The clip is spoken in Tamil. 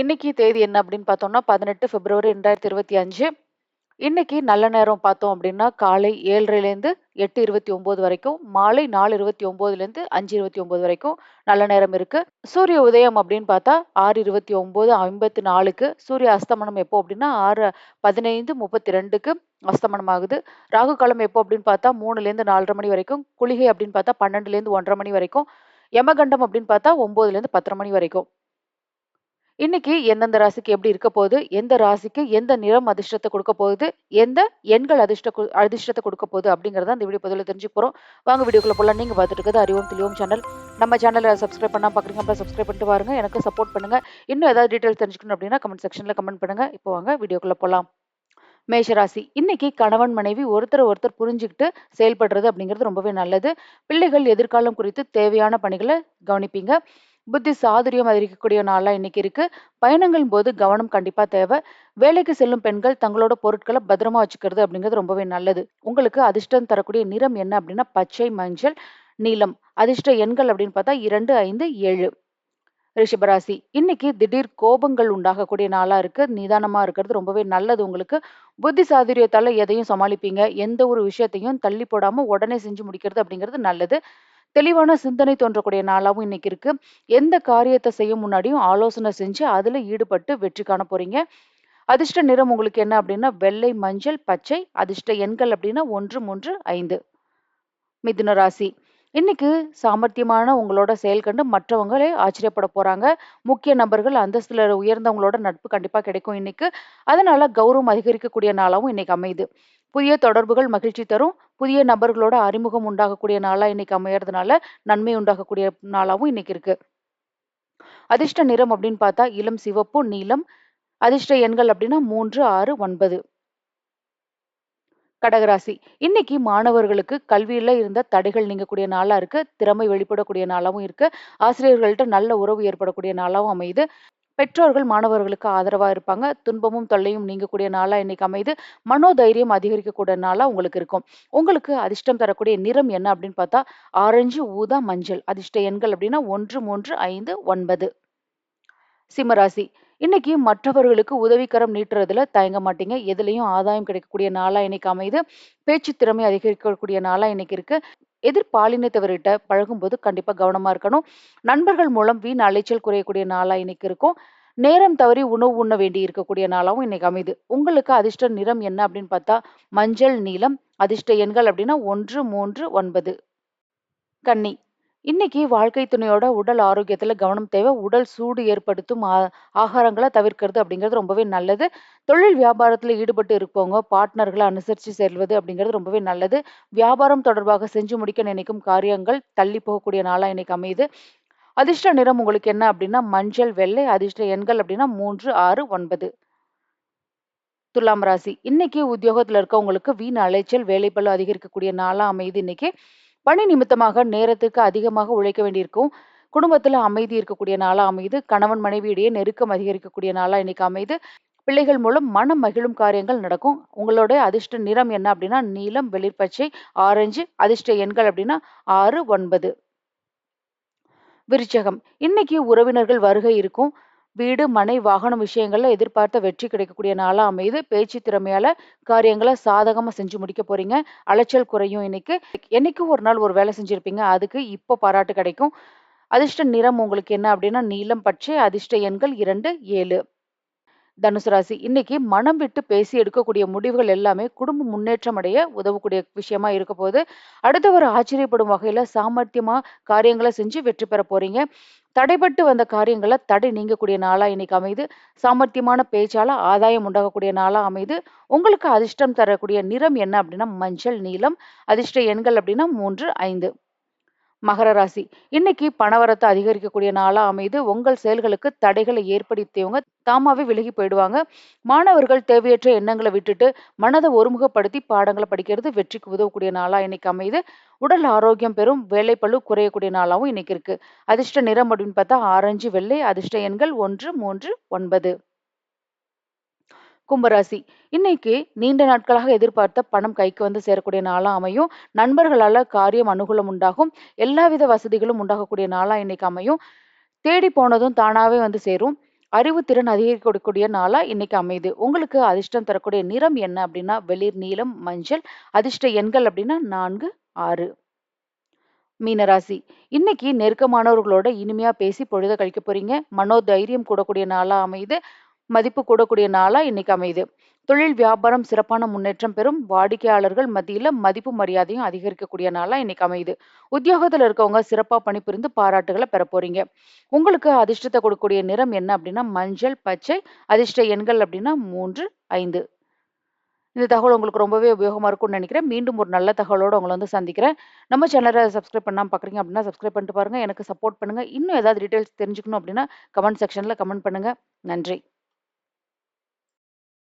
இன்னைக்கு தேதி என்ன அப்படின்னு பார்த்தோம்னா, 18 பிப்ரவரி 2025. இன்னைக்கு நல்ல நேரம் பார்த்தோம் அப்படின்னா, காலை 7:30லேருந்து 8:29 வரைக்கும், மாலை 4:29லேருந்து 5:29 வரைக்கும் நல்ல நேரம் இருக்கு. சூரிய உதயம் அப்படின்னு பார்த்தா 6:29:54க்கு, சூரிய அஸ்தமனம் எப்போ அப்படின்னா 6:15:32க்கு அஸ்தமனம் ஆகுது. ராகு காலம் எப்போ அப்படின்னு பார்த்தா 3லேருந்து 4:30 மணி வரைக்கும், குளிகை அப்படின்னு பார்த்தா 12லேருந்து 1:30 மணி வரைக்கும், யமகண்டம் அப்படின்னு பார்த்தா 9லேருந்து 10:30 மணி வரைக்கும். இன்னைக்கு எந்தெந்த ராசிக்கு எப்படி இருக்க போகுது? எந்த ராசிக்கு எந்த நிறம் அதிர்ஷ்டத்தை கொடுக்க போகுது? எந்த எண்கள் அதிர்ஷ்ட அதிர்ஷ்டத்தை அதிர்ஷ்டத்த போகுது? அப்படிங்கிறத இந்த வீடியோ பதிவில் தெரிஞ்சு போறோம். வாங்க வீடியோக்குள்ள போகலாம் நீங்க பார்த்துட்டு இருக்கிறது அறிவோம் தெளிவோம் சேனல். நம்ம சேனலில் சப்ஸ்கிரைப் பண்ணாம பார்க்குறீங்க அப்புறம் சப்ஸ்கிரைப் பண்ணிட்டு பாருங்க. எனக்கு சப்போர்ட் பண்ணுங்க. இன்னும் ஏதாவது டீட்டெயில் தெரிஞ்சுக்கணும் அப்படின்னா கமெண்ட் செக்ஷன்ல கமெண்ட் பண்ணுங்க. இப்போ வாங்க வீடியோக்குள்ள போகலாம் மேஷராசி இன்னைக்கு கணவன் மனைவி ஒருத்தர் ஒருத்தர் புரிஞ்சுக்கிட்டு செயல்படுறது அப்படிங்கிறது ரொம்பவே நல்லது. பிள்ளைகள் எதிர்காலம் குறித்து தேவையான பணிகளை கவனிப்பீங்க. புத்தி சாதுரியம் அதிகரிக்கக்கூடிய நாளா இன்னைக்கு இருக்கு. பயணங்களின் போது கவனம் கண்டிப்பா தேவை. வேலைக்கு செல்லும் பெண்கள் தங்களோட பொருட்களை பத்திரமா வச்சுக்கிறது அப்படிங்கிறது ரொம்பவே நல்லது. உங்களுக்கு அதிர்ஷ்டம் தரக்கூடிய நிறம் என்ன அப்படின்னா பச்சை, மஞ்சள், நீலம். அதிர்ஷ்ட எண்கள் அப்படின்னு பார்த்தா 2, 5, 7. ரிஷபராசி இன்னைக்கு திடீர் கோபங்கள் உண்டாகக்கூடிய நாளா இருக்கு. நிதானமா இருக்கிறது ரொம்பவே நல்லது உங்களுக்கு. புத்தி சாதுரியத்தால எதையும் சமாளிப்பீங்க. எந்த ஒரு விஷயத்தையும் தள்ளி போடாம உடனே செஞ்சு முடிக்கிறது அப்படிங்கிறது நல்லது. தெளிவான சிந்தனை தோன்றக்கூடிய நாளாவும் இன்னைக்கு இருக்கு. எந்த காரியத்தை செய்யும் முன்னாடியும் ஆலோசனை செஞ்சு அதுல ஈடுபட்டு வெற்றி காண போறீங்க. அதிர்ஷ்ட நிறம் உங்களுக்கு என்ன அப்படின்னா வெள்ளை, மஞ்சள், பச்சை. அதிர்ஷ்ட எண்கள் அப்படின்னா 1, 3, 5. மிதுன ராசி இன்னைக்கு சாமர்த்தியமான உங்களோட செயல் கண்டு மற்றவங்களே ஆச்சரியப்பட போறாங்க. முக்கிய நபர்கள், அந்தஸ்துல உயர்ந்தவங்களோட நட்பு கண்டிப்பா கிடைக்கும் இன்னைக்கு. அதனால கௌரவம் அதிகரிக்கக்கூடிய நாளாவும் இன்னைக்கு அமையுது. புதிய தொடர்புகள் மகிழ்ச்சி தரும். புதிய நபர்களோட அறிமுகம் உண்டாகக்கூடிய நாளா இன்னைக்கு அமையறதுனால நன்மை உண்டாகக்கூடிய நாளாகவும் இன்னைக்கு இருக்கு. அதிர்ஷ்ட நிறம் அப்படின்னு பார்த்தா இளம் சிவப்பு, நீலம். அதிர்ஷ்ட எண்கள் அப்படின்னா 3, 6, 9. கடகராசி இன்னைக்கு மாணவர்களுக்கு கல்வியில இருந்த தடைகள் நீங்கக்கூடிய நாளா இருக்கு. திறமை வெளிப்படக்கூடிய நாளாவும் இருக்கு. ஆசிரியர்கள்ட்ட நல்ல உறவு ஏற்படக்கூடிய நாளாவும் அமையுது. பெற்றோர்கள் மாணவர்களுக்கு ஆதரவா இருப்பாங்க. துன்பமும், தொல்லையும் நீங்கக்கூடிய நாளா இன்னைக்கு அமையுது. மனோதைரியம் அதிகரிக்கக்கூடிய நாளா உங்களுக்கு இருக்கும். உங்களுக்கு அதிர்ஷ்டம் தரக்கூடிய நிறம் என்ன அப்படின்னு பார்த்தா ஆரஞ்சு, ஊதா, மஞ்சள். அதிர்ஷ்ட எண்கள் அப்படின்னா 1, 3, 5, 9. சிம்மராசி இன்னைக்கு மற்றவர்களுக்கு உதவிக்கரம் நீட்டுறதுல தயங்க மாட்டீங்க. எதுலயும் ஆதாயம் கிடைக்கக்கூடிய நாளா இன்னைக்கு அமையுது. பேச்சு திறமை அதிகரிக்கக்கூடிய நாளா இன்னைக்கு இருக்கு. எதிர்பாலினத்தவர்கிட்ட பழகும்போது கண்டிப்பா கவனமா இருக்கணும். நண்பர்கள் மூலம் வீண் அலைச்சல் குறையக்கூடிய நாளா இன்னைக்கு இருக்கும். நேரம் தவறி உணவு உண்ண வேண்டி இருக்கக்கூடிய நாளாகவும் இன்னைக்கு அமையுது. உங்களுக்கு அதிர்ஷ்ட நிறம் என்ன அப்படின்னு பார்த்தா மஞ்சள், நீலம். அதிர்ஷ்ட எண்கள் அப்படின்னா 1, 3, 9. கன்னி இன்னைக்கு வாழ்க்கை துணையோட உடல் ஆரோக்கியத்துல கவனம் தேவை. உடல் சூடு ஏற்படுத்தும் ஆ ஆகாரங்கள தவிர்க்கிறது அப்படிங்கிறது ரொம்பவே நல்லது. தொழில் வியாபாரத்துல ஈடுபட்டு இருப்பவங்க பார்ட்னர்கள அனுசரிச்சு செல்வது அப்படிங்கிறது ரொம்பவே நல்லது. வியாபாரம் தொடர்பாக செஞ்சு முடிக்க நினைக்கும் காரியங்கள் தள்ளி போகக்கூடிய நாளா இன்னைக்கு அமையுது. அதிர்ஷ்ட நிறம் உங்களுக்கு என்ன அப்படின்னா மஞ்சள், வெள்ளை. அதிர்ஷ்ட எண்கள் அப்படின்னா 3, 6, 9. துலாம் ராசி இன்னைக்கு உத்தியோகத்துல இருக்கவங்களுக்கு வீண் அலைச்சல், வேலைப்பளு அதிகரிக்கக்கூடிய நாளா அமையுது இன்னைக்கு. பணி நிமித்தமாக நேரத்துக்கு அதிகமாக உழைக்க வேண்டியிருக்கும். குடும்பத்துல அமைதி இருக்கக்கூடிய நாளா அமையுது. கணவன் மனைவியிடையே நெருக்கம் அதிகரிக்கக்கூடிய நாளா இன்னைக்கு அமையுது. பிள்ளைகள் மூலம் மனம் மகிழும் காரியங்கள் நடக்கும். உங்களோட அதிர்ஷ்ட நிறம் என்ன அப்படின்னா நீலம், வெளிர்பச்சை, ஆரஞ்சு. அதிர்ஷ்ட எண்கள் அப்படின்னா 6, 9. விருச்சகம் இன்னைக்கு உறவினர்கள் வருகை இருக்கும். வீடு, மனை, வாகனம் விஷயங்கள்ல எதிர்பார்த்த வெற்றி கிடைக்கக்கூடிய நாளா அமையுது. பேச்சு திறமையால காரியங்களை சாதகமா செஞ்சு முடிக்க போறீங்க. அலைச்சல் குறையும் இன்னைக்கு. என்னைக்கு ஒரு நாள் ஒரு வேலை செஞ்சிருப்பீங்க. அதுக்கு இப்போ பாராட்டு கிடைக்கும். அதிர்ஷ்ட நிறம் உங்களுக்கு என்ன அப்படின்னா நீலம், பச்சை. அதிர்ஷ்ட எண்கள் 2, 7. தனுசு ராசி இன்னைக்கு மனம் விட்டு பேசி எடுக்கக்கூடிய முடிவுகள் எல்லாமே குடும்ப முன்னேற்றம் அடைய உதவக்கூடிய விஷயமா இருக்க போது அடுத்தவர் ஆச்சரியப்படும் வகையில சாமர்த்தியமா காரியங்களை செஞ்சு வெற்றி பெற போறீங்க. தடைபட்டு வந்த காரியங்களை தடை நீங்கக்கூடிய நாளா இன்னைக்கு அமையுது. சாமர்த்தியமான பேச்சால ஆதாயம் உண்டாகக்கூடிய நாளா அமைது உங்களுக்கு அதிர்ஷ்டம் தரக்கூடிய நிறம் என்ன அப்படின்னா மஞ்சள், நீலம். அதிர்ஷ்ட எண்கள் அப்படின்னா 3, 5. மகர ராசி இன்னைக்கு பணவரத்தை அதிகரிக்கக்கூடிய நாளா அமையுது. உங்கள் செயல்களுக்கு தடைகளை ஏற்படுத்தியவங்க தாமாவே விலகி போயிடுவாங்க. மாணவர்கள் தேவையற்ற எண்ணங்களை விட்டுட்டு மனதை ஒருமுகப்படுத்தி பாடங்களை படிக்கிறது வெற்றிக்கு உதவக்கூடிய நாளா இன்னைக்கு அமையுது. உடல் ஆரோக்கியம் பெறும். வேலைப்பழு குறையக்கூடிய நாளாவும் இன்னைக்கு இருக்கு. அதிர்ஷ்ட நிறம் அப்படின்னு பார்த்தா ஆரஞ்சு, வெள்ளை. அதிர்ஷ்ட எண்கள் 1, 3, 9. கும்பராசி இன்னைக்கு நீண்ட நாட்களாக எதிர்பார்த்த பணம் கைக்கு வந்து சேரக்கூடிய நாளா அமையும். நண்பர்களால காரியம் அனுகூலம் உண்டாகும். எல்லாவித வசதிகளும் உண்டாகக்கூடிய நாளா இன்னைக்கு அமையும். தேடி போனதும் தானாவே வந்து சேரும். அறிவுத்திறன் அதிகரிக்கக்கூடிய நாளா இன்னைக்கு அமையுது. உங்களுக்கு அதிர்ஷ்டம் தரக்கூடிய நிறம் என்ன அப்படின்னா, வெளிர் நீலம், மஞ்சள். அதிர்ஷ்ட எண்கள் அப்படின்னா 4, 6. மீனராசி. இன்னைக்கு நெருக்கமானவர்களோட இனிமையா பேசி பொழுத கழிக்க போறீங்க. மனோதைரியம் கூடக்கூடிய நாளா அமையுது. மதிப்பு கூடக்கூடிய நாளாக இன்னைக்கு அமையுது. தொழில் வியாபாரம் சிறப்பான முன்னேற்றம் பெறும். வாடிக்கையாளர்கள் மத்தியில் மதிப்பு மரியாதையும் அதிகரிக்கக்கூடிய நாளாக இன்னைக்கு அமையுது. உத்தியோகத்தில் இருக்கவங்க சிறப்பாக பணிபுரிந்து பாராட்டுகளை பெற போறீங்க. உங்களுக்கு அதிர்ஷ்டத்தை கொடுக்கக்கூடிய நிறம் என்ன அப்படின்னா, மஞ்சள், பச்சை. அதிர்ஷ்ட எண்கள் அப்படின்னா 3, 5. இந்த தகவல் உங்களுக்கு ரொம்பவே உபயோகமாக இருக்கும்னு நினைக்கிறேன். மீண்டும் ஒரு நல்ல தகவலோடு உங்களை வந்து சந்திக்கிறேன். நம்ம சேனலை சப்ஸ்கிரைப் பண்ணாம பார்க்குறீங்க அப்படின்னா, சப்ஸ்கிரைப் பண்ணிட்டு பாருங்க. எனக்கு சப்போர்ட் பண்ணுங்க. இன்னும் ஏதாவது டீட்டெயில்ஸ் தெரிஞ்சுக்கணும் அப்படின்னா, கமெண்ட் செக்ஷனில் கமெண்ட் பண்ணுங்கள் நன்றி.